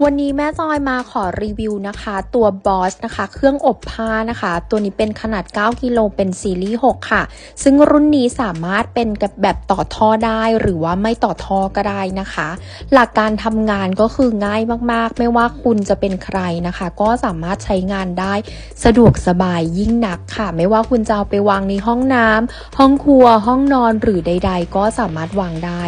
วันนี้แม่จอยมาขอรีวิวนะคะ ตัวบอสนะคะ เครื่องอบผ้านะคะ ตัวนี้เป็นขนาด 9 กิโลเป็นซีรีส์ 6 ค่ะ ซึ่งรุ่นนี้สามารถเป็นกับแบบต่อท่อได้หรือว่าไม่ต่อท่อก็ได้นะคะ หลักการทำงานก็คือง่ายมากๆ ไม่ว่าคุณจะเป็นใครนะคะ ก็สามารถใช้งานได้สะดวกสบายยิ่งนักค่ะ ไม่ว่าคุณจะเอาไปวางในห้องน้ำห้องครัวห้องนอนหรือใด ๆ ก็สามารถวางได้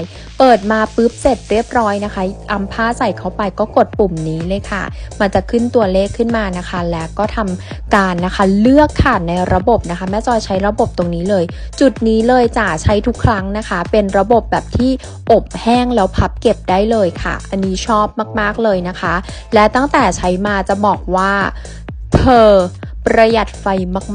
เปิดมาปุ๊บเสร็จเรียบร้อยนะคะอำผ้าใส่เข้าไปก็กดปุ่มนี้เลยค่ะ มันจะขึ้นตัวเลขขึ้นมานะคะ แล้วก็ทำการนะคะเลือกค่ะในระบบนะคะ แม่จอยใช้ระบบตรงนี้เลย จุดนี้เลยจ้ะใช้ทุกครั้งนะคะ เป็นระบบแบบที่อบแห้งแล้วพับเก็บได้เลยค่ะ อันนี้ชอบมากๆเลยนะคะ และตั้งแต่ใช้มาจะบอกว่าเธอ ประหยัดไฟ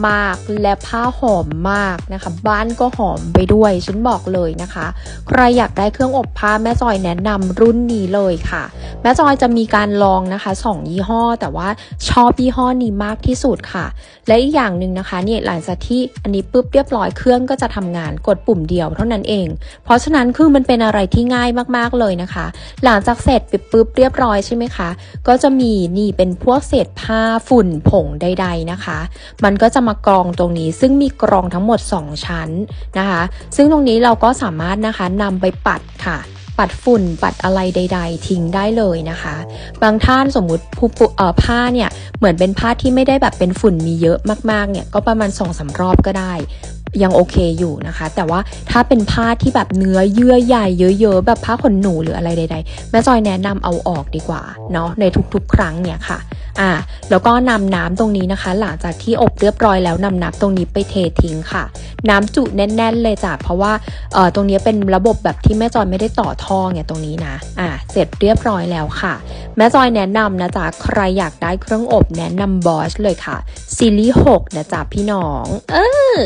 มากๆ และผ้าหอมมากนะคะ บ้านก็หอมไปด้วยฉันบอกเลยนะคะ ใครอยากได้เครื่องอบผ้าแม่จอยแนะนำรุ่นนี้เลยค่ะ แม่จอยจะมีการลองนะคะสองยี่ห้อ แต่ว่าชอบยี่ห้อนี้มากที่สุดค่ะ และอีกอย่างหนึ่งนะคะเนี่ยหลังจากที่อันนี้ปุ๊บเรียบร้อยเครื่องก็จะทำงานกดปุ่มเดียวเท่านั้นเอง เพราะฉะนั้นคือมันเป็นอะไรที่ง่ายมากๆเลยนะคะ หลังจากเสร็จปุ๊บปุ๊บเรียบร้อยใช่ไหมคะก็จะมีนี่เป็นพวกเศษผ้าฝุ่นผงใดๆนะคะมันก็จะมากรองตรงนี้ซึ่งมีกรองทั้งหมด 2 ชั้นนะคะ ซึ่งตรงนี้เราก็สามารถนะคะนำไปปัดค่ะ ปัดฝุ่นปัดอะไรใด ๆ ทิ้งได้เลยนะคะ บางท่านสมมุติผู้เอ่อผ้าเนี่ยเหมือนเป็นผ้าที่ไม่ได้แบบเป็นฝุ่นมีเยอะมากๆเนี่ยก็ประมาณ2อสารอบก็ได้ ยังโอเคอยู่นะคะ แต่ว่าถ้าเป็นผ้าที่แบบเนื้อเยื่อใหญ่เยอะๆ แบบผ้าขนหนูหรืออะไรใด ๆ แม่จอยแนะนำเอาออกดีกว่าเนาะในทุกๆ ครั้งเนี่ยค่ะอ่าแล้วก็นำน้ำตรงนี้นะคะ หลังจากที่อบเรียบร้อยแล้วนำน้ำตรงนี้ไปเททิ้งค่ะ น้ำจุแน่น ๆ เลยจ้ะเพราะว่าเอ่อตรงนี้เป็นระบบแบบที่แม่จอยไม่ได้ต่อท่อไงตรงนี้นะอ่าเสร็จเรียบร้อยแล้วค่ะ แม่จอยแนะนำนะจ๊ะใครอยากได้เครื่องอบแนะนำบอสเลยค่ะซีรีส์6นะจ๊ะพี่น้อง เออ